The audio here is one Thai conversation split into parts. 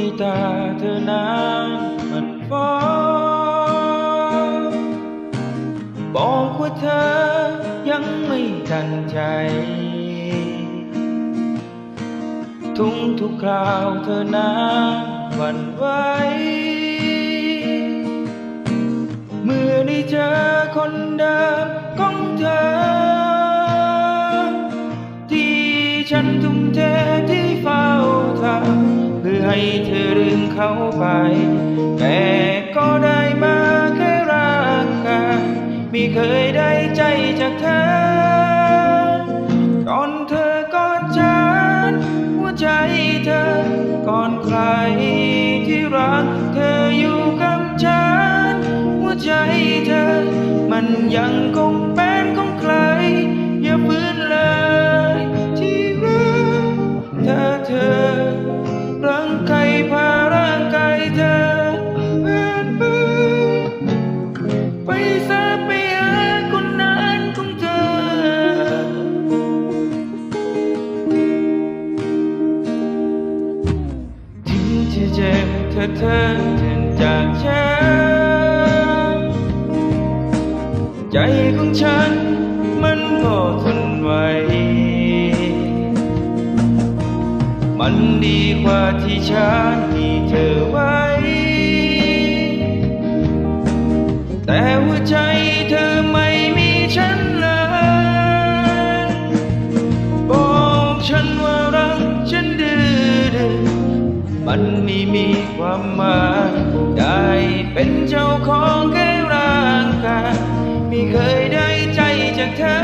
รู้ในตาเธอนั้นมันฟ้อบอกว่าเธอยังไม่ทันใจ ทุกทุกคราวเธอนั้นหวั่นไหวเมื่อได้เจอคนเดิมของเธอ ที่ฉันทุ่มเท ให้เธอลืมเขาไป แต่ก็ได้มาแค่รักกันไม่เคยได้ใจจากเธอก่อนเธอก่อนฉันหัวใจเธอ ก่อนใครที่รัก เธออยู่กับฉันหัวใจเธอ มันยังคง อเธอเดินจากฉัน ใจของฉันมันก็ทนไหว มันดีกว่าที่ฉันมีเธอไว้ มันไม่มีความหมายได้เป็นเจ้าของแค่ร่างกายไม่เคยได้ใจจากเธอ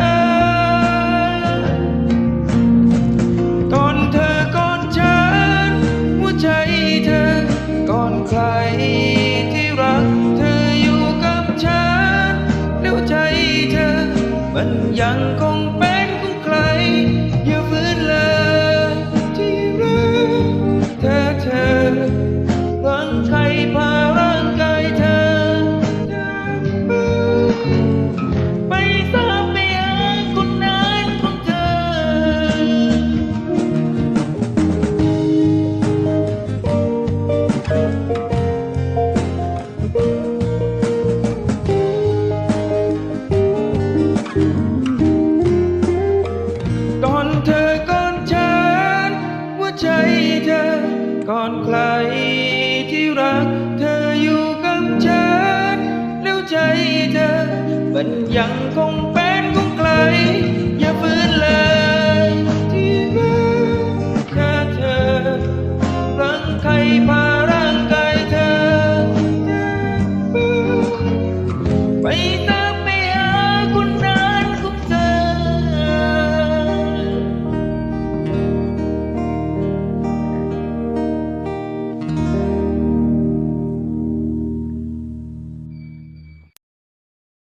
ก่อนเธอก่อนฉันหัวใจเธอก่อนใครที่รักเธออยู่กับฉันแล้วใจเธอ มันยังคงเป็น ใจเธอ ก่อนใครที่รัก เธออยู่กับฉันแล้วใจเธอ มันยังคงเป็นของใคร